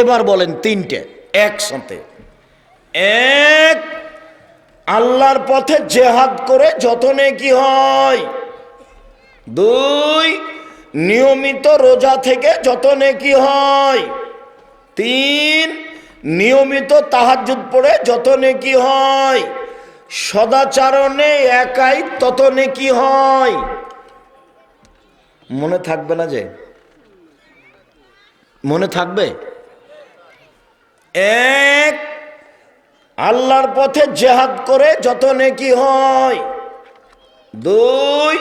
এবার বলেন তিনটে, একসাথে। এক, আল্লাহর পথে জেহাদ করে যত নেকি হয়। দুই, নিয়মিত রোজা থেকে যত নেকি হয়। তিন, নিয়মিত তাহাজ্জুদ পড়ে যত নেকি হয়। সদাচারণে একাই তত নেকি হয়। মনে থাকবে না যে? মনে থাকবে? এক, আল্লাহর পথে জেহাদ করে যত নেকি হয়। দুই,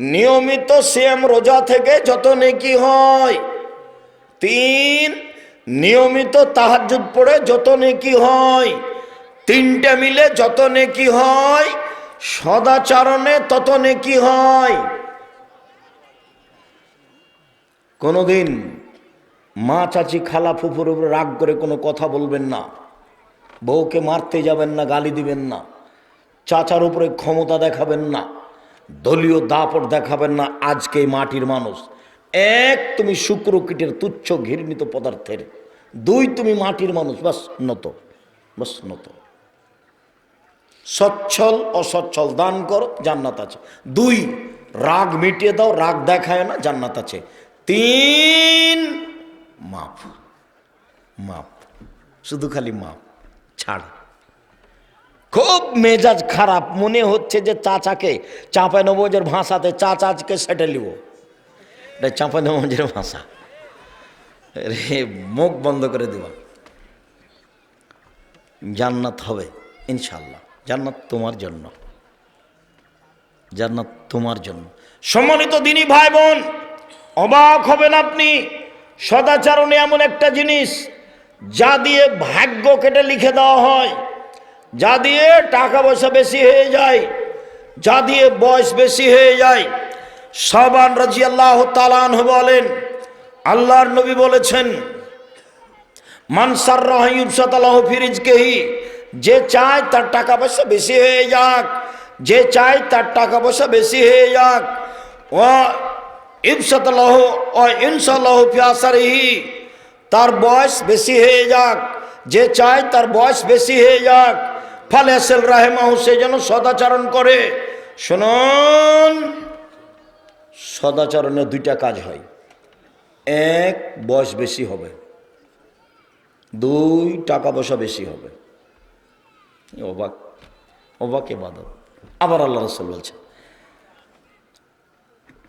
নিয়মিত শ্যাম রোজা থেকে যত নেকি হয়। তিন, নিয়মিত তাহাজ্জুদ পড়ে যত নেকি হয়। তিনটে মিলে যত নেকি হয়, সদাচারণে তত নেকি হয়। কোনোদিন মা চাচি খালা ফুফুর উপরে রাগ করে কোনো কথা বলবেন না। বউকে মারতে যাবেন না, গালি দিবেন না। চাচার উপরে ক্ষমতা দেখাবেন না। দলীয় দাপট দেখাবেন না। আজকে মাটির মানুষ। এক, তুমি শুক্র কীটের তুচ্ছ ঘৃণিত পদার্থের। দুই, তুমি মাটির মানুষ। বাস, নত। বাস, নত। সচ্ছল, অসচ্ছল দান করো, জান্নাত আছে। দুই, রাগ মিটিয়ে দাও, রাগ দেখায় না, জান্নাত আছে। তিন মাপ মাপ, শুধু খালি মাপ, ছাড়। খুব মেজাজ খারাপ, মনে হচ্ছে যে চাচাকে চাঁপাই নবজের ভাষাতে চাচাকে সেটে লিব এটা চাঁপাই নবজের ভাষা। রে মুখ বন্ধ করে দেওয়া জান্নাত হবে ইনশাল্লাহ জান্নাত তোমার জন্য। জান্নাত তোমার জন্য। সম্মানিত দিনী ভাই বোন, অবাক হবেন আপনি। সদাচারণে এমন একটা জিনিস যা দিয়ে ভাগ্য কেটে লিখে দেওয়া হয়, যা দিয়ে টাকা পয়সা বেশি হয়ে যায়, যা দিয়ে বয়স বেশি হয়ে যায়। সাবান রাজি আল্লাহ তালান বলেন, আল্লাহর নবী বলেছেন মানসার রাহিউসাতালাহ ফিরিজকেহি যে চায় তার টাকা পয়সা বেশি হয়ে যাক, যে চায় তার টাকা পয়সা বেশি হয়ে যাক। ও ইবসাতালাহ তার বয়স বেশি হয়ে যাক, যে চায় তার বয়স বেশি হয়ে যাক। ফলে আসেল রাহেমাহু, সে যেন সদাচরণ করে। শুনুন, সদাচরণে দুইটা কাজ হয়। এক, বয়স বেশি হবে। দুই, টাকা পয়সা বেশি হবে। অবাক অবাক এবাদত আবার আল্লাহ রসুল বলছে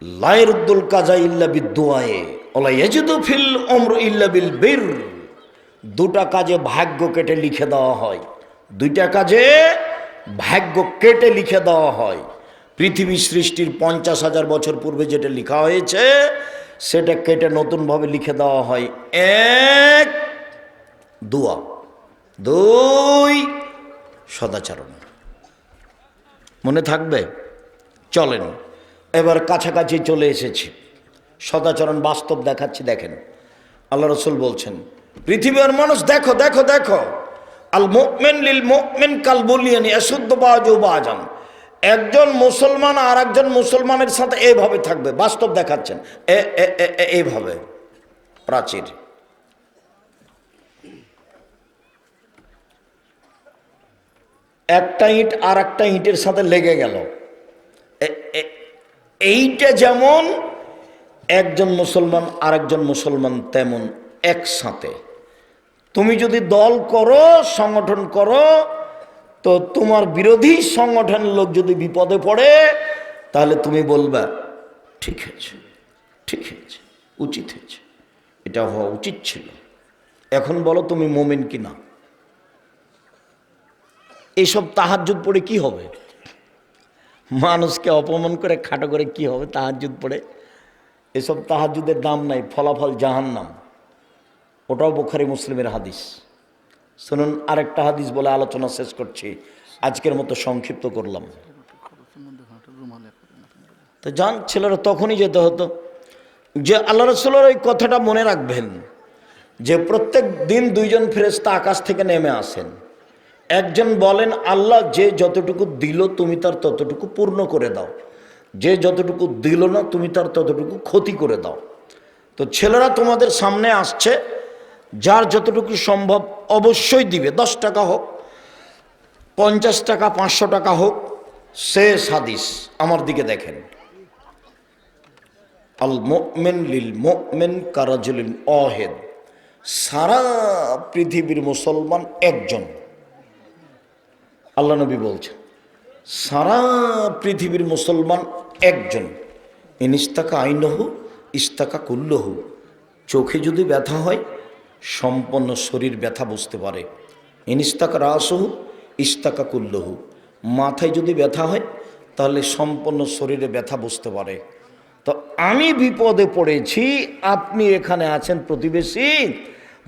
লাইরুদ্দুল কাজা ইল্লা বিদুয়ায়ে ওলা ইয়াজিদু ফিল অমর ইল্লা বিল বীর। দুটা কাজে ভাগ্য কেটে লিখে দেওয়া হয়। দুইটা কাজে ভাগ্য কেটে লিখে দেওয়া হয়। পৃথিবী সৃষ্টির পঞ্চাশ হাজার বছর পূর্বে যেটা লেখা হয়েছে, সেটা কেটে নতুনভাবে লিখে দেওয়া হয়। এক, দুয়া। দুই, সদাচরণ। মনে থাকবে? চলেন। এবার কাছাকাছি চলে এসেছি। সদাচরণ বাস্তব দেখাচ্ছি, দেখেন। আল্লাহ রসুল বলছেন, পৃথিবীর মানুষ, দেখো দেখো দেখো। আল মোকমেন লিল মোকমেন কাল বলিয়ানি অশুদ্ধ বাজু বাজান। একজন মুসলমান আর একজন মুসলমানের সাথে এইভাবে থাকবে। বাস্তব দেখাচ্ছেন এইভাবে প্রাচীর। একটা ইঁট আর একটা ইঁটের সাথে লেগে গেল। এইটা যেমন, একজন মুসলমান আরেকজন মুসলমান তেমন একসাথে। তুমি যদি দল করো, সংগঠন করো, তো তোমার বিরোধী সংগঠনের লোক যদি বিপদে পড়ে, তাহলে তুমি বলবা, ঠিক হয়েছে ঠিক হয়েছে, উচিত হয়েছে। এটা হওয়া উচিত ছিল। এখন বলো তুমি মোমেন কি না এইসব তাহাজ্জুদ পড়ে কি হবে? মানুষকে অপমান করে খাটো করে কি হবে? তাহাজ্জুদ পড়ে। এসব তাহাজ্জুদের দাম নাই, ফলাফল জাহান্নাম। ওটাও বোখারি মুসলিমের হাদিস। শুনুন, আরেকটা হাদিস বলে আলোচনা শেষ করছি। আজকের মতো সংক্ষিপ্ত করলাম। তো যান ছেলেরা তখনই যেতে হতো যে আল্লাহ রসুলের ওই কথাটা মনে রাখবেন যে প্রত্যেক দিন দুইজন ফেরেস্তা আকাশ থেকে নেমে আসেন। একজন বলেন, আল্লাহ যে যতটুকু দিল তুমি তার ততটুকু পূর্ণ করে দাও। যে যতটুকু দিল না তুমি তার ততটুকু ক্ষতি করে দাও। তো ছেলেরা তোমাদের সামনে আসছে, যার যতটুকু সম্ভব অবশ্যই দিবে। দশ টাকা হোক, পঞ্চাশ টাকা, পাঁচশো টাকা হোক শেষ হাদিস আমার দিকে দেখেন। আল মোমেন লিল মোমেন কারাজুলিন অহেদ। সারা পৃথিবীর মুসলমান একজন। আল্লাহ নবী বলছেন, সারা পৃথিবীর মুসলমান একজন। ইনিস্তাকা আইনহু ইস্তাকা কুল্লহু। চোখে যদি ব্যথা হয়, সম্পন্ন শরীর ব্যথা বুঝতে পারে। ইনিস্তাকা রাসহু ইস্তাকা কুল্লহু। মাথায় যদি ব্যথা হয়, তাহলে সম্পন্ন শরীরে ব্যথা বুঝতে পারে। তো আমি বিপদে পড়েছি, আপনি এখানে আছেন প্রতিবেশী,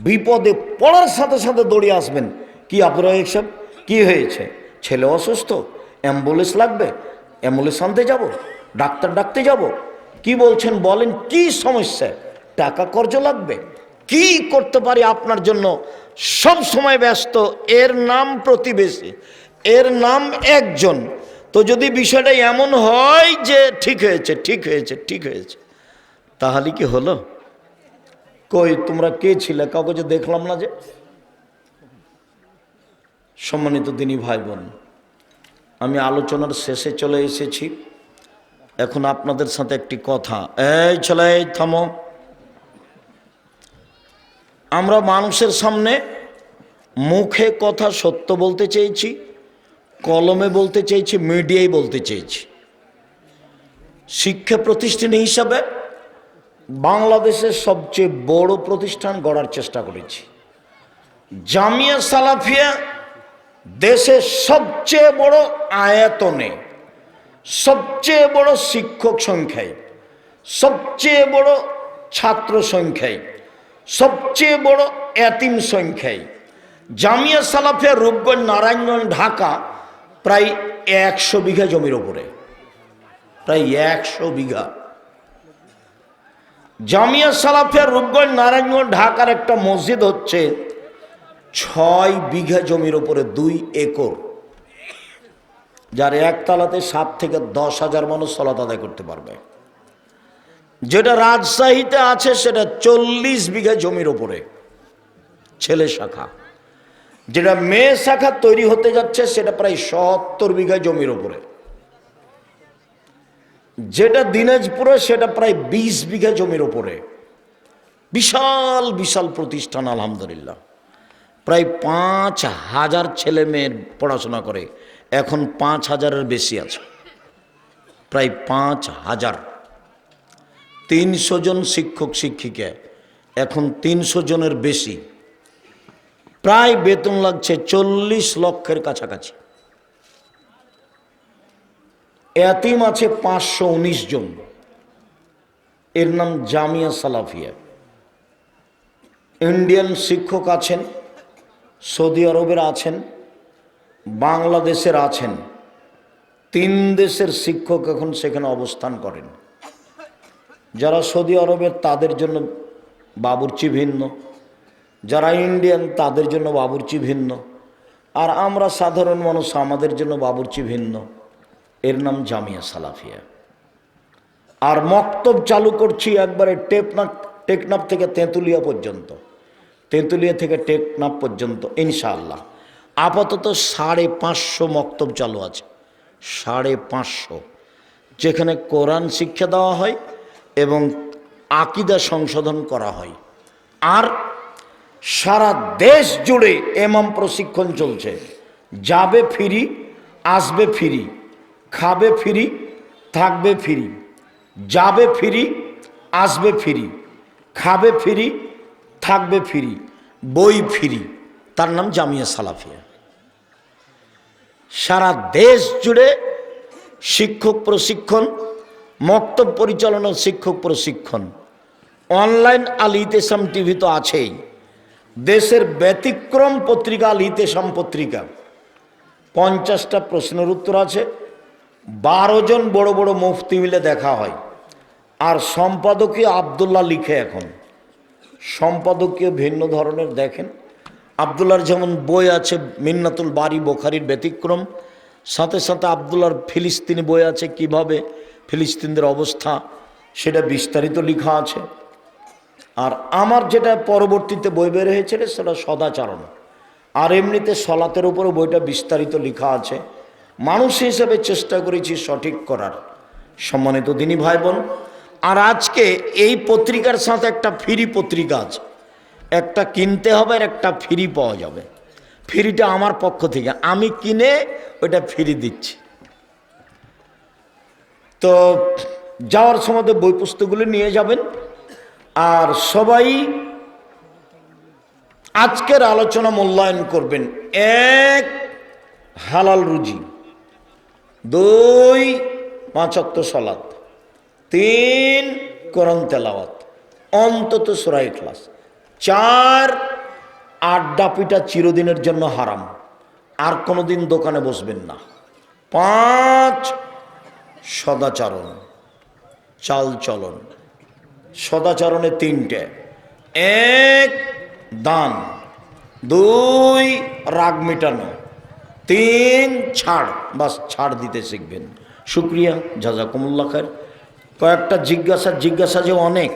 বিপদে পড়ার সাথে সাথে দৌড়ে আসবেন। কি আপনারা এইসব কি হয়েছে? ছেলে অসুস্থ, অ্যাম্বুলেন্স লাগবে, অ্যাম্বুলেন্স আনতে যাব, ডাক্তার ডাকতে যাব। কি বলছেন বলেন, কি সমস্যা? টাকা কর্জ লাগবে। কি করতে পারি আপনার জন্য? সব সময় ব্যস্ত, এর নাম প্রতিবেশী, এর নাম একজন। তো যদি বিষয়টা এমন হয় যে ঠিক হয়েছে ঠিক হয়েছে ঠিক হয়েছে, তাহলে কি হলো? কই, তোমরা কে ছিলে? কাউকে যে দেখলাম না যে? সম্মানিত দিনী ভাই বোন আমি আলোচনার শেষে চলে এসেছি। এখন আপনাদের সাথে একটি কথা। এই ছেলে থামো। আমরা মানুষের সামনে মুখে কথা সত্য বলতে চেয়েছি, কলমে বলতে চেয়েছি, মিডিয়ায় বলতে চেয়েছি। শিক্ষা প্রতিষ্ঠান হিসাবে বাংলাদেশের সবচেয়ে বড় প্রতিষ্ঠান গড়ার চেষ্টা করেছি। জামিয়া সালাফিয়া দেশের সবচেয়ে বড় আয়তনে, সবচেয়ে বড় শিক্ষক সংখ্যায় সবচেয়ে বড় ছাত্র সংখ্যায় সবচেয়ে বড় এতিম সংখ্যায় জামিয়া সালাফিয়া রূপগঞ্জ, নারায়ণগঞ্জ, ঢাকা প্রায় একশো বিঘা জমির ওপরে প্রায় একশো বিঘা। জামিয়া সালাফিয়া রূপগঞ্জ, নারায়ণগঞ্জ, ঢাকার একটা মসজিদ হচ্ছে ছয় বিঘা জমির ওপরে দুই একর, যার একতলাতে সাত থেকে দশ হাজার মানুষ সলাত আদায় করতে পারবে। যেটা রাজশাহীতে আছে সেটা চল্লিশ বিঘা জমির ওপরে ছেলে শাখা। যেটা মেয়ে শাখা তৈরি হতে যাচ্ছে সেটা প্রায় সত্তর বিঘা জমির ওপরে যেটা দিনাজপুরে সেটা প্রায় বিশ বিঘা জমির ওপরে বিশাল বিশাল প্রতিষ্ঠান, আলহামদুলিল্লাহ। প্রায় পাঁচ হাজার ছেলে মেয়ের পড়াশোনা করে, এখন পাঁচ হাজারের বেশি আছে। প্রায় পাঁচ হাজার। তিনশো জন শিক্ষক, শিক্ষিকা, এখন তিনশো জনের বেশি। প্রায় বেতন লাগছে চল্লিশ লক্ষের কাছাকাছি। এতিম আছে পাঁচশো উনিশ জন। এর নাম জামিয়া সালাফিয়া। ইন্ডিয়ান শিক্ষক আছেন। সৌদি আরবের আছেন, বাংলাদেশের আছেন, তিন দেশের শিক্ষক এখন সেখানে অবস্থান করেন। যারা সৌদি আরবের তাদের জন্য বাবুর্চি ভিন্ন। যারা ইন্ডিয়ান, তাদের জন্য বাবুর্চি ভিন্ন। আর আমরা সাধারণ মানুষ, আমাদের জন্য বাবুর্চি ভিন্ন। এর নাম জামিয়া সালাফিয়া। আর মক্তব চালু করছি একবারে টেপনাপ টেকনাপ থেকে তেঁতুলিয়া পর্যন্ত। তেঁতুলিয়া থেকে টেকনাপ পর্যন্ত, ইনশাআল্লাহ। আপাতত সাড়ে পাঁচশো মক্তব চালু আছে। সাড়ে পাঁচশো। যেখানে কোরআন শিক্ষা দেওয়া হয় এবং আকিদা সংশোধন করা হয়। আর সারা দেশ জুড়ে এমাম প্রশিক্ষণ চলছে। যাবে ফিরি, আসবে ফিরি, খাবে ফিরি, থাকবে ফিরি, যাবে ফিরি, আসবে ফিরি, খাবে ফিরি থাকবে ফিরি, বই ফিরি। তার নাম জামিয়া সালাফিয়া। সারা দেশ জুড়ে শিক্ষক প্রশিক্ষণ, মক্তব পরিচালনা শিক্ষক প্রশিক্ষণ, অনলাইন আল ইতেসাম টিভি তো আছেই। দেশের ব্যতিক্রম পত্রিকা আল ইতেসাম পত্রিকা। পঞ্চাশটা প্রশ্নের উত্তর আছে। বারো জন বড় বড় মুফতি মিলে দেখা হয়। আর সম্পাদকীয় আবদুল্লাহ লিখে এখন। সম্পাদকীয় ভিন্ন ধরনের দেখেন। আবদুল্লার যেমন বই আছে মিন্নাতুল বাড়ি বোখারির ব্যতিক্রম, সাথে সাথে আবদুল্লার ফিলিস্তিনি বই আছে কীভাবে ফিলিস্তিনদের অবস্থা, সেটা বিস্তারিত লেখা আছে। আর আমার যেটা পরবর্তীতে বই বের হয়েছিল সেটা সদাচরণ। আর এমনিতে সলাতের উপরে বইটা বিস্তারিত লেখা আছে। মানুষ হিসেবে চেষ্টা করেছি সঠিক করার। সম্মানিত দিনী ভাই বোন আর আজকে এই পত্রিকার সাথে একটা ফ্রি পত্রিকা আছে। একটা কিনতে হবে আর একটা ফ্রি পাওয়া যাবে। ফ্রিটা আমার পক্ষ থেকে। আমি কিনে ওটা ফ্রি দিচ্ছি। তো যাওয়ার সময় বই পুস্তকগুলো নিয়ে যাবেন। আর সবাই আজকের আলোচনা মূল্যায়ন করবেন। এক হালাল রুজি, দুই পাঁচক্ত সলাত। তিন করন তেলাওয়াত, অন্তত সুরাই ক্লাস চার, আড্ডা পিঠা চিরদিনের জন্য হারাম, আর কোনোদিন দোকানে বসবেন না। পাঁচ, সদাচরণ চাল চলন সদাচরণে তিনটে। এক, দান। দুই, রাগ মেটানো। তিন, ছাড়। বাস ছাড় দিতে শিখবেন। শুক্রিয়া জাজাকুমুল্লা খার কয়েকটা জিজ্ঞাসা জিজ্ঞাসা যে অনেক।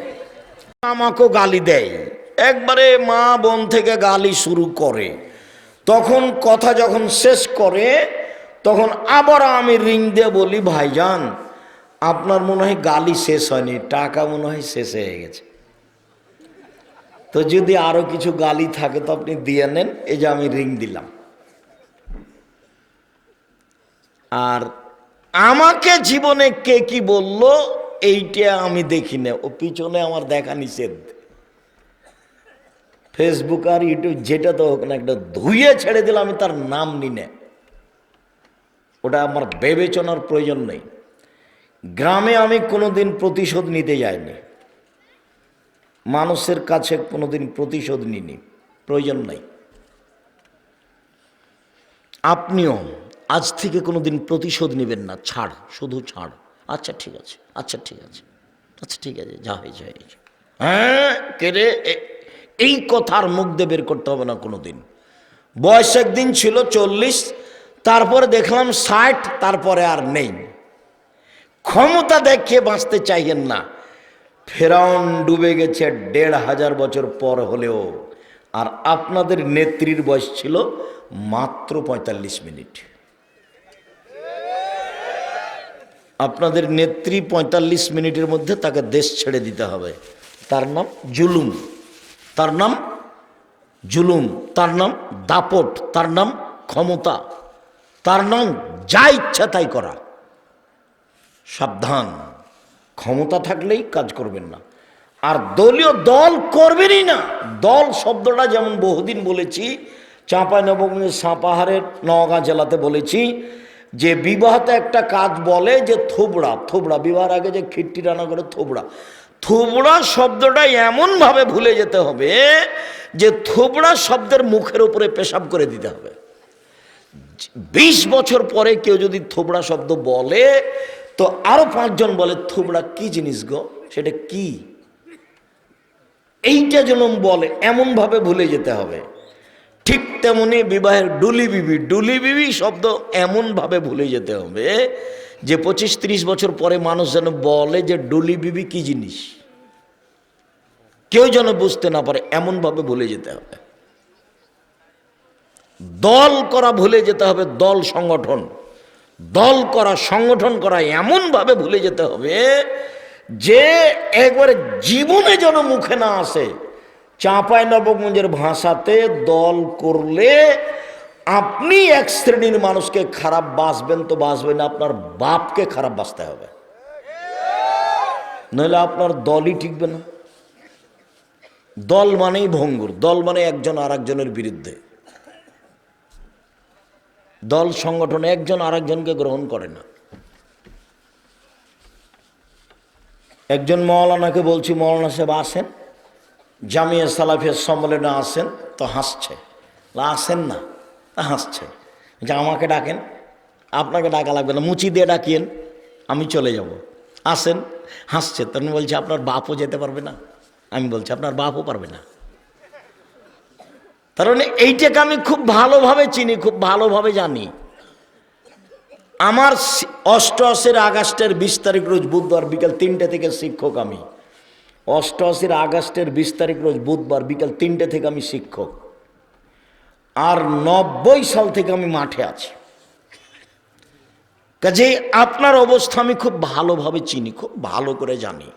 আমাকেও গালি দেয়। একবারে মা বোন থেকে গালি শুরু করে। তখন কথা যখন শেষ করে, তখন আবার আমি রিং দিয়ে বলি, ভাইজান, আপনার মনে হয় গালি শেষ হয়নি, টাকা মনে হয় শেষ হয়ে গেছে। তো যদি আরও কিছু গালি থাকে তো আপনি দিয়ে নেন, এই যে আমি রিং দিলাম। আর আমাকে জীবনে কে কি বলল? এইটা আমি দেখি না। ও পিছনে আমার দেখা নিষেধ। ফেসবুক আর ইউটিউব যেটা তো হোক না একটা ধুয়ে ছেড়ে দিলে আমি তার নাম নি না। ওটা আমার বিবেচনার প্রয়োজন নেই। গ্রামে আমি কোনোদিন প্রতিশোধ নিতে যাইনি। মানুষের কাছে কোনোদিন প্রতিশোধ নিনি প্রয়োজন নাই। আপনিও আজ থেকে কোনোদিন প্রতিশোধ নেবেন না। ছাড়, শুধু ছাড়। আচ্ছা ঠিক আছে। আচ্ছা ঠিক আছে। আচ্ছা ঠিক আছে যা হয়ে হয়েছে হয়েছে। হ্যাঁ কে রে? এই কথার মুখ দিয়ে বের করতে হবে না কোনোদিন। বয়স একদিন ছিল চল্লিশ তারপরে দেখলাম ষাট তারপরে আর নেই। ক্ষমতা দেখিয়ে বাঁচতে চাইেন না। ফেরাউন ডুবে গেছে দেড় হাজার বছর পর হলেও। আর আপনাদের নেত্রীর বয়স ছিল মাত্র পঁয়তাল্লিশ মিনিট। আপনাদের নেত্রী পঁয়তাল্লিশ মিনিটের মধ্যে তাকে দেশ ছেড়ে দিতে হবে। তার নাম জুলুম। তার নাম জুলুম। তার নাম দাপট। তার নাম ক্ষমতা। তার নাম যা ইচ্ছা তাই করা। সাবধান। ক্ষমতা থাকলেই কাজ করবেন না। আর দলীয় দল করবেনই না। দল শব্দটা যেমন বহুদিন বলেছি, চাঁপাই নবগঞ্জের সাঁপাহারের নওগাঁ জেলাতে বলেছি যে বিবাহতে একটা কাজ বলে যে থোবড়া থোবড়া, বিবাহের আগে যে খিট্টি রান্না করে থোবড়া। থোবড়া শব্দটা এমনভাবে ভুলে যেতে হবে যে থোবড়া শব্দের মুখের উপরে পেশাব করে দিতে হবে। বিশ বছর পরে কেউ যদি থোবড়া শব্দ বলে, তো আরও পাঁচজন বলে, থোবড়া কি জিনিস গো? সেটা কি? এইটা যেন বলে, এমনভাবে ভুলে যেতে হবে। ঠিক তেমনি বিবাহের ডুলি বিবি ডুলি বিবি শব্দ এমনভাবে ভুলে যেতে হবে যে পঁচিশ ত্রিশ বছর পরে মানুষ যেন বলে যে ডুলি বিবি কি জিনিস। কেউ যেন বুঝতে না পারে এমনভাবে ভুলে যেতে হবে। দল করা ভুলে যেতে হবে, দল সংগঠন। দল করা, সংগঠন করা এমনভাবে ভুলে যেতে হবে যে একবারে জীবনে যেন মুখে না আসে। চাঁপাই নবগঞ্জের ভাষাতে দল করলে আপনি এক শ্রেণির মানুষকে খারাপ বাসবেন তো বাসবেন আপনার বাপকে খারাপ বাসতে হবে। নইলে আপনার দলই টিকবে না। দল মানেই ভঙ্গুর, দল মানে একজন আর একজনের বিরুদ্ধে। দল সংগঠন একজন আরেকজনকে গ্রহণ করে না। একজন মৌলানাকে বলছি, মৌলানা সাহেব আসেন। জামিয়া সালাফিয়ার সম্মেলনে আসেন, তো হাসছে। আসেন না, তা হাসছে। যে আমাকে ডাকেন, আপনাকে ডাকা লাগবে না, মুচি দিয়ে ডাকিয়েন, আমি চলে যাব। আসেন, হাসছে। তখন বলছে, আপনার বাপও যেতে পারবে না? আমি বলছি, আপনার বাপও পারবে না। তার মানে এইটাকে আমি খুব ভালোভাবে চিনি, খুব ভালোভাবে জানি। আমার অষ্টআশির আগস্টের বিশ তারিখ রোজ বুধবার বিকেল তিনটে থেকে শিক্ষক আমি। অষ্টআশির আগস্টের বিশ তারিখ রোজ বুধবার বিকাল তিনটে থেকে আমি শিক্ষক। আর নব্বই সাল থেকে আমি মাঠে আছি। কাজে আপনার অবস্থা আমি খুব ভালোভাবে চিনি, খুব ভালো করে জানি।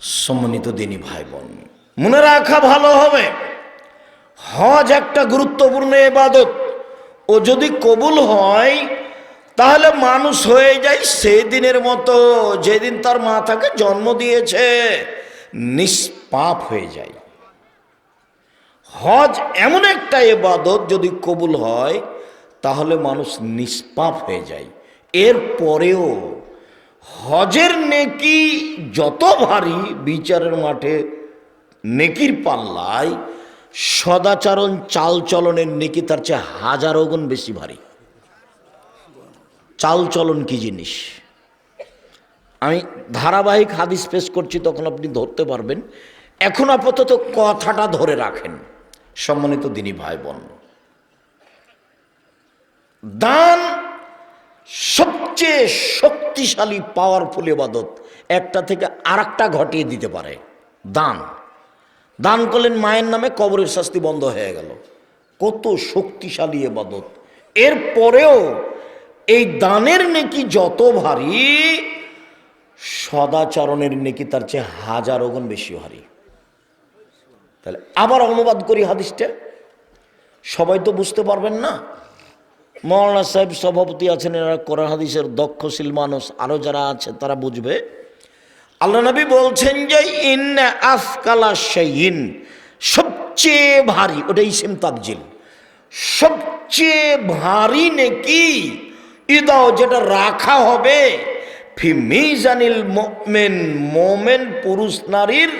সম্মানিত দিনী ভাই বোন মনে রাখা ভালো হবে। হজ একটা গুরুত্বপূর্ণ এবাদত ও যদি কবুল হয় তাহলে মানুষ হয়ে যায় সেই দিনের মতো, যেদিন তার মাথাকে জন্ম দিয়েছে, নিষ্পাপ হয়ে যায়। হজ এমন একটা এবাদত যদি কবুল হয়, তাহলে মানুষ নিষ্পাপ হয়ে যায়। এর পরেও হজের নেকি যত ভারী, বিচারের মাঠে নেকির পাল্লায়, সদাচরণ চালচলনের নেকি তার চেয়ে হাজারো গুণ বেশি ভারী। চালচলন কি জিনিস? আমি ধারাবাহিক হাদিস পেশ করছি, তখন আপনি ধরতে পারবেন। এখন আপাতত কথাটা ধরে রাখেন, সম্মানিত দিনী ভাই বোন দান সবচেয়ে শক্তিশালী পাওয়ারফুল এবাদত একটা থেকে আরেকটা ঘটিয়ে দিতে পারে। দান। দান করলেন মায়ের নামে কবরের শাস্তি বন্ধ হয়ে গেল। কত শক্তিশালী এবাদত এরপরেও এই দানের নেকি যত ভারী, সদাচরণের নেকি তার চেয়ে হাজার গুণ বেশি ভারী। তাহলে আবার অনুবাদ করি হাদিসটা? সবাই তো বুঝতে পারবেন না? মৌলানা সাহেব সভাপতি আছেন এরা কোরআন হাদিসের দক্ষশীল মানুষ আরও যারা আছে তারা বুঝবে। আল্লাহ নবী বলছেন যে ইন আফকালা শাইন সবচেয়ে ভারী ওটা ইসিম তাবজিল। সবচেয়ে ভারী নেকি ইদাও যেটা রাখা হবে, ফি মিজানিল মোমেন মোমেন পুরুষ নারীর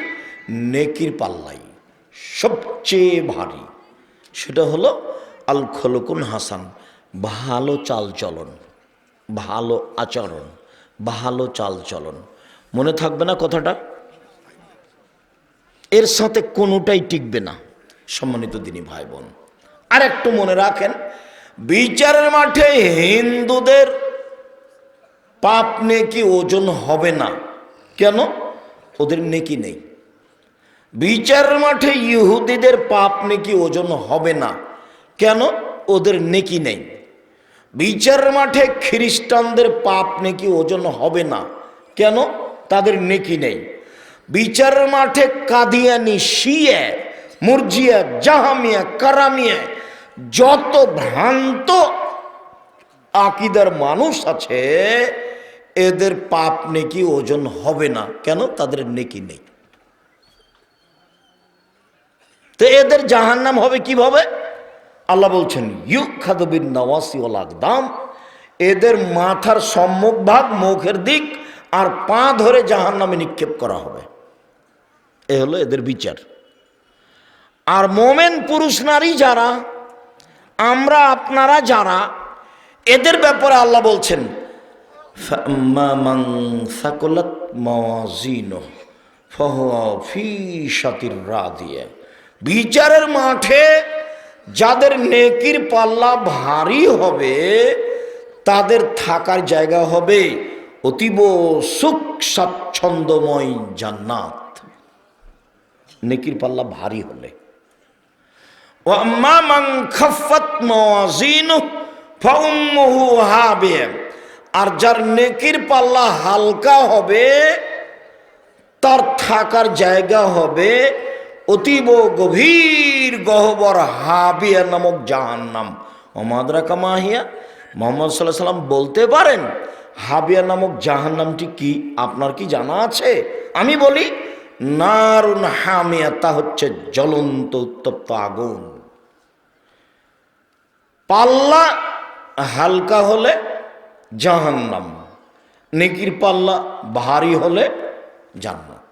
নেকির পাল্লাই। সবচেয়ে ভারী। সেটা হলো আল খলকুন হাসান, ভালো চালচলন ভালো আচরণ, ভালো চালচলন মনে থাকবে না কথাটা? এর সাথে কোনোটাই টিকবে না, সম্মানিত দিনী ভাই বোন। আর একটু মনে রাখেন বিচারের মাঠে হিন্দুদের পাপ নেকি ওজন হবে না। কেন? ওদের নেকি নেই। বিচারের মাঠে ইহুদিদের পাপ নেকি ওজন হবে না। কেন? ওদের নেকি নেই। বিচারের মাঠে খ্রিস্টানদের পাপ নেকি ওজন হবে না। কেন? তাদের নেকি নেই। বিচারের মাঠে কাদিয়ানি, শিয়ে, মুরজিয়া, জাহামিয়া, কারামিয়া যত ভ্রান্ত আকিদার মানুষ আছে, এদের পাপ নেকি ওজন হবে না। কেন? তাদের নেকি নেই। তো এদের জাহান্নাম হবে কীভাবে? আল্লাহ বলছেন ইউ খাদবিন নওয়াসি ওল আকদাম। এদের মাথার সম্মুখ ভাগ মুখের দিক আর পা ধরে জাহান নামে নিক্ষেপ করা হবে। এ হলো এদের বিচার। আর মোমেন পুরুষ নারী যারা আমরা আপনারা যারা, এদের ব্যাপারে আল্লাহ বলছেন বিচারের মাঠে যাদের নেকির পাল্লা ভারী হবে, তাদের থাকার জায়গা হবে অতীব সুখ স্বাচ্ছন্দ্যময় জান্নাত। নেকির পাল্লা ভারী হলে। ওয়াম্মা মাং খফত আর যার নেকির পাল্লা হালকা হবে, তার থাকার জায়গা হবে অতীব গভীর গহবর হাবিয়া নামক জাহান্নাম। ওমাদরা কামাহিয়া মোহাম্মদ সাল্লাহ সাল্লাম বলতে পারেন, হাবিয়া নামক জাহান্নামটি কি? আপনার কি জানা আছে? আমি বলি, নারুন হামিয়া, তা হচ্ছে জ্বলন্ত উত্তপ্ত আগুন। পাল্লা হালকা হলে জাহান্নাম। নেকির পাল্লা ভারী হলে জান্নাত।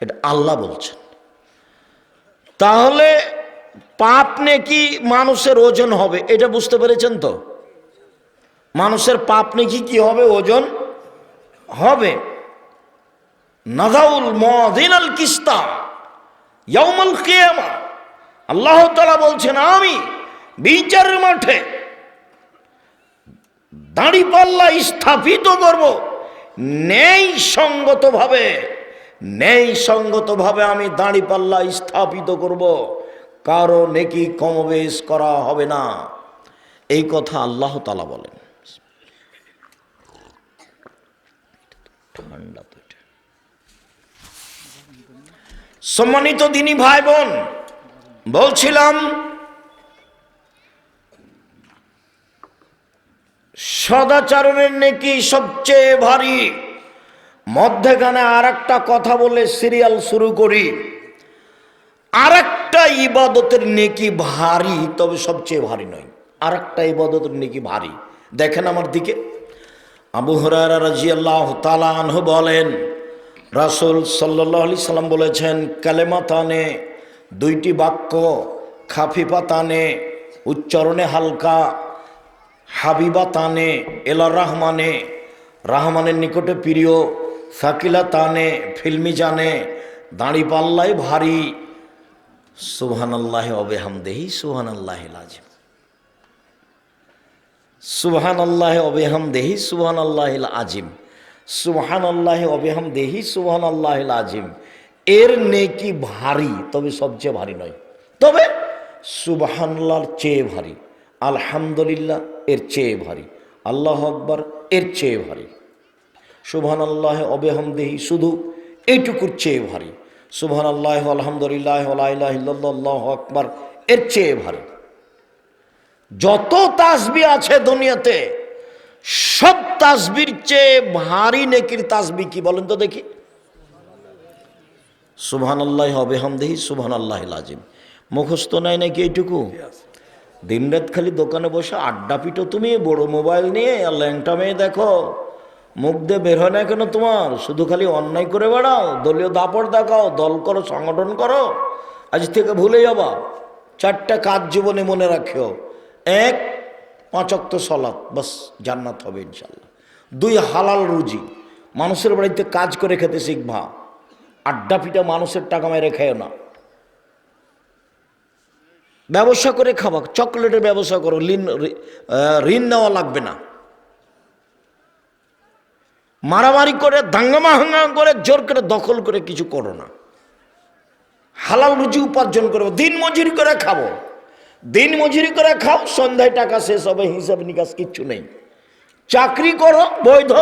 এটা আল্লাহ বলছেন। তাহলে পাপ নেকি মানুষের ওজন হবে, এটা বুঝতে পেরেছেন তো? মানুষের পাপ নেকি কি হবে? ওজন হবে। নাজাউল মদিনাল কিস্তা, ইয়াউমাল কিয়ামা। আল্লাহ তাআলা বলছেন, আমি বিচারের মাঠে। দাড়ি পাল্লা স্থাপিত করব। নেই সঙ্গতভাবে নেই সঙ্গতভাবে আমি দাঁড়ি পাল্লা স্থাপিত করব। কারও নেকি কমবেশ করা হবে না। এই কথা আল্লাহ তালা বলেন। ঠান্ডা সম্মানিত দিনী ভাই বোন, বলছিলাম সদাচরণের নেকি সবচেয়ে ভারী। মধ্যেখানে আর একটা কথা বলে সিরিয়াল শুরু করি। আর একটা ইবাদতের নেকি ভারী, তবে সবচেয়ে ভারী নয়। আর একটা ইবাদতের নেকি ভারী। দেখেন আমার দিকে। আবু হরারা রাজি আল্লাহ তালাহ বলেন, রাসুল সাল্লাহ আলি সাল্লাম বলেছেন কালেমাতানে দুইটি বাক্য, খাফিফা তানে, উচ্চারণে হালকা হাবিবা তানে এলা রহমানে। রহমানের নিকটে প্রিয় সাকিলা তানে ফিল্মি জানে দাঁড়ি পাল্লাই ভারী। সুবহান আল্লাহ অবেহামদেহি সুবহান আল্লাহ লাজিম। সুবহান আল্লাহ অবেহাম দেহি সুবহান আল্লাহ আজিম সুবহান আল্লাহ অবেহাম দেহি সুবহান আল্লাহ আজিম এর নেকি ভারী, তবে সবচেয়ে ভারী নয়। তবে সুবহানাল্লাহর চেয়ে ভারী। আলহামদুলিল্লাহ, এর চেয়ে ভারী। আল্লাহ আকবর, এর চেয়ে ভারী। সুবহান আল্লাহ অবেহাম দেহি শুধু এইটুকুর চেয়ে ভারী। সুবহান আল্লাহ আলহামদুলিল্লাহ আল্লাহ আকবর, এর চেয়ে ভারী। যত তাসবি আছে দুনিয়াতে, সব তাসবির চেয়ে ভারী নেকির তাসবি কি বলেন তো দেখি। সুবহান আল্লাহ হবে হামদেহি সুবহান আল্লাহ আজিম মুখস্থ নাই নাকি এইটুকু দিনরাত খালি দোকানে বসে আড্ডা পিটো তুমি, বড় মোবাইল নিয়ে, আর ল্যাংটা মেয়ে দেখো। মুখ দিয়ে বের হয় না কেন তোমার? শুধু খালি অন্যায় করে বেড়াও, দলীয় দাপড় দেখাও, দল করো, সংগঠন করো। আজ থেকে ভুলে যাবা। চারটা কাজ জীবনে মনে রাখিও। এক পাঁচক্ত সলাৎ, বাস জান্নাত হবে ইনশাল্লাহ দুই, হালাল রুজি। মানুষের বাড়িতে কাজ করে খেতে শিখবা। আড্ডা পিটা মানুষের টাকা মেরে খেয়েও না। ব্যবসা করে খাবা চকলেটের ব্যবসা করো, ঋণ ঋণ নেওয়া লাগবে না। মারামারি করে দাঙ্গামা হাঙ্গাম করে, জোর করে দখল করে কিছু করো না। হালাল রুচি উপার্জন করব দিন মজুরি করে খাব। দিন মজুরি করে খাও, সন্ধ্যায় টাকা শেষ হবে, হিসাব নিকাশ কিচ্ছু নেই। চাকরি করো, বৈধ,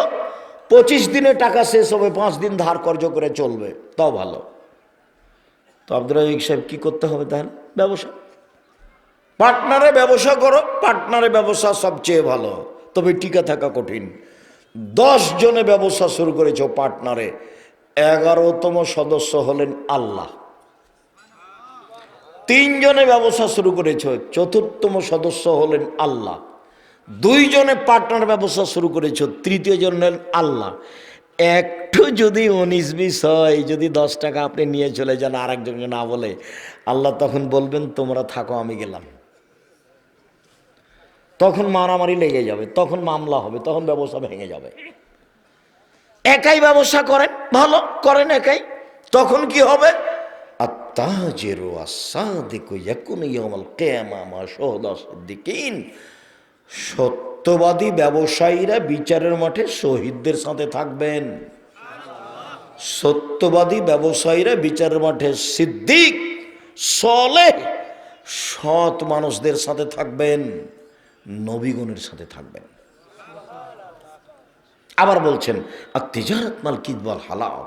পঁচিশ দিনে টাকা শেষ হবে, পাঁচ দিন ধার কর্য করে চলবে, তাও ভালো। তো আব্দুল সাহেব কী করতে হবে তাহলে? ব্যবসা? পার্টনারে ব্যবসা করো, পার্টনারে ব্যবসা সবচেয়ে ভালো। তবে টিকে থাকা কঠিন। দশ জনে ব্যবসা শুরু করেছ পার্টনারে, এগারোতম সদস্য হলেন আল্লাহ। তিনজনে ব্যবসা শুরু করেছ, চতুর্থম সদস্য হলেন আল্লাহ। দুইজনে পার্টনার ব্যবসা শুরু করেছ, তৃতীয় জন হলেন আল্লাহ। একটু যদি উনিশ বিশ হয়, যদি দশ টাকা আপনি নিয়ে চলে যান আর একজনকে না বলে, আল্লাহ তখন বলবেন, তোমরা থাকো, আমি গেলাম। তখন মারামারি লেগে যাবে, তখন মামলা হবে, তখন ব্যবসা ভেঙে যাবে। একাই ব্যবসা করেন, ভালো করেন একাই, তখন কি হবে? সিদ্দিকিন। সত্যবাদী ব্যবসায়ীরা বিচারের মাঠে শহীদদের সাথে থাকবেন। সত্যবাদী ব্যবসায়ীরা বিচারের মাঠে সিদ্দিক সলে সৎ মানুষদের সাথে থাকবেন। নবীগণের সাথে থাকবেন। আবার বলছেন আর তিজারত মাল কিদবাল হালাও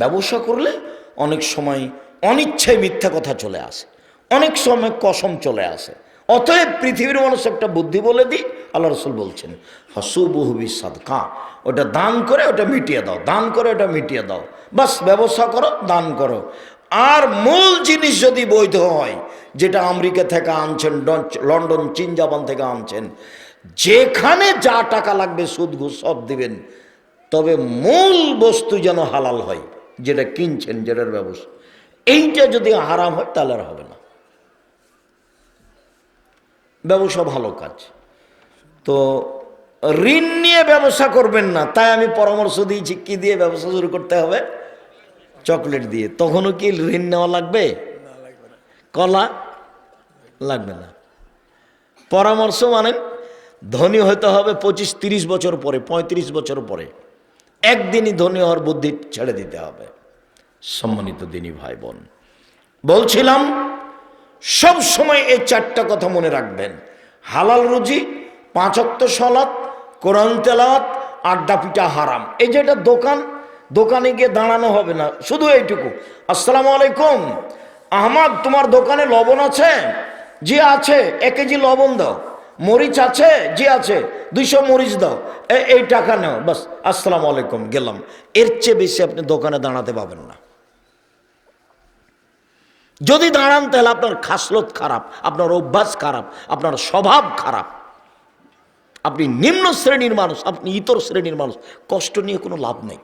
ব্যবসা করলে অনেক সময় অনিচ্ছায় মিথ্যা কথা চলে আসে, অনেক সময় কসম চলে আসে। অতএব পৃথিবীর মানুষ একটা বুদ্ধি বলে দিই, আল্লাহ রসুল বলছেন হসুবহুবি সাদকা ওটা দান করে ওটা মিটিয়ে দাও, দান করে ওটা মিটিয়ে দাও। বাস, ব্যবসা করো, দান করো। আর মূল জিনিস যদি বৈধ হয়, যেটা আমেরিকা থেকে আনছেন লন্ডন, চীন, জাপান থেকে আনছেন, যেখানে যা টাকা লাগবে সুদ ঘুষ সব দিবেন, তবে মূল বস্তু যেন হালাল হয়, যেটা কিনছেন, যেটার ব্যবস্থা এইটা যদি হারাম হয়, তাহলে আর হবে না। ব্যবসা ভালো কাজ। তো ঋণ নিয়ে ব্যবসা করবেন না, তাই আমি পরামর্শ দিয়েছি, কি দিয়ে ব্যবসা শুরু করতে হবে? চকলেট দিয়ে, তখনও কি ঋণ নেওয়া লাগবে? কলা লাগবে না। পরামর্শ মানেন, ধনী হতে হবে পঁচিশ তিরিশ বছর পরে, পঁয়ত্রিশ বছর পরে। একদিনই ধনী হওয়ার বুদ্ধি ছেড়ে দিতে হবে। সম্মানিত দিনী ভাই বোন বলছিলাম, সব সময় এই চারটা কথা মনে রাখবেন। হালাল রুজি পাঁচক্ত সলাৎ কোরআন তেলাওয়াত, আড্ডা পিঠা হারাম। এই যে এটা দোকান দোকানে গিয়ে দাঁড়ানো হবে না, শুধু এইটুকু। আসসালামু আলাইকুম। আহমদ, তোমার দোকানে লবণ আছে? জি আছে, এক কেজি লবণ দাও। মরিচ আছে? জি আছে, দুইশো মরিচ দাও। এই টাকা নাও, বাস, আসসালামু আলাইকুম, গেলাম। এর চেয়ে বেশি আপনি দোকানে দাঁড়াতে পাবেন না। যদি দাঁড়ান, তাহলে আপনার খাসলত খারাপ, আপনার অভ্যাস খারাপ, আপনার স্বভাব খারাপ। আপনি নিম্ন শ্রেণির মানুষ, আপনি ইতর শ্রেণির মানুষ, কষ্ট নিয়ে কোনো লাভ নেই।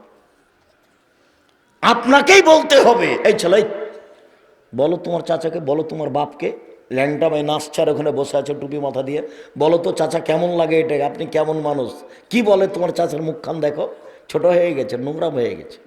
আপনাকেই বলতে হবে। এই ছেলে, বলো তোমার চাচাকে, বলো তোমার বাপকে, ল্যাংটা ভাই নাচছার ওখানে বসে আছে টুপি মাথা দিয়ে। বলো তো চাচা কেমন লাগে এটাকে আপনি কেমন মানুষ? কি বলে তোমার চাচার মুখখান দেখো? ছোট হয়ে গেছে, নোংরাম হয়ে গেছে।